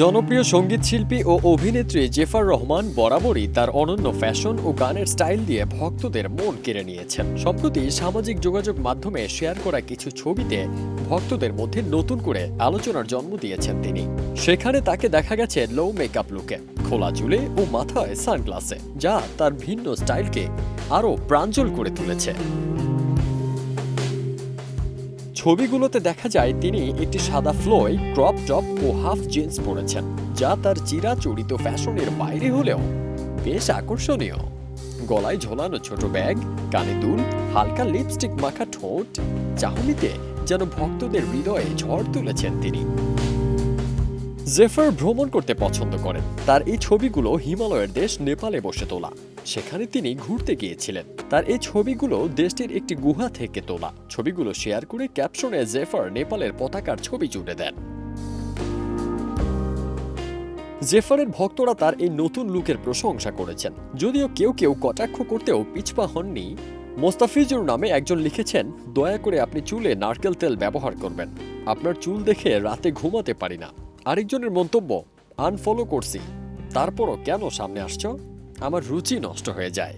জনপ্রিয় সংগীত শিল্পী ও অভিনেত্রী জেফার রহমান বরাবরই তার অনন্য ফ্যাশন ও গানের স্টাইল দিয়ে ভক্তদের মন কেড়ে নিয়েছেন। সম্প্রতি সামাজিক যোগাযোগ মাধ্যমে শেয়ার করা কিছু ছবিতে ভক্তদের মধ্যে নতুন করে আলোচনার জন্ম দিয়েছেন তিনি। সেখানে তাকে দেখা গেছে লো মেকআপ লুকে খোলা চুলে ও মাথায় সানগ্লাসে, যা তার ভিন্ন স্টাইলকে আরও প্রাঞ্জল করে তুলেছে। ছবিগুলোতে দেখা যায় তিনি একটি সাদা ফ্লোয়, ক্রপ টপ ও হাফ জিন্স পরেছেন, যা তার চিরাচরিত ফ্যাশনের বাইরে হলেও বেশ আকর্ষণীয়। গলায় ঝোলানো ছোট ব্যাগ, কানে দুল, হালকা লিপস্টিক মাখা ঠোঁট, চাহনিতে যেন ভক্তদের হৃদয়ে ঝড় তুলেছেন তিনি। জেফার ভ্রমণ করতে পছন্দ করেন। তার এই ছবিগুলো হিমালয়ের দেশ নেপালে বসে তোলা। সেখানে তিনি ঘুরতে গিয়েছিলেন। তার এই ছবিগুলো দেশটির একটি গুহা থেকে তোলা। ছবিগুলো শেয়ার করে ক্যাপশনে জেফার নেপালের পতাকার ছবি জুড়ে দেন। জেফারের ভক্তরা তার এই নতুন লুকের প্রশংসা করেছেন। যদিও কেউ কেউ কটাক্ষ করতেও পিছপা হননি, মোস্তাফিজুর নামে একজন লিখেছেন, দয়া করে আপনি চুলে নারকেল তেল ব্যবহার করবেন। আপনার চুল দেখে রাতে ঘুমাতে পারি না। আরেকজনের মন্তব্য আনফলো করছি। তারপরও কেন সামনে আসছ? আমার রুচি নষ্ট হয়ে যায়।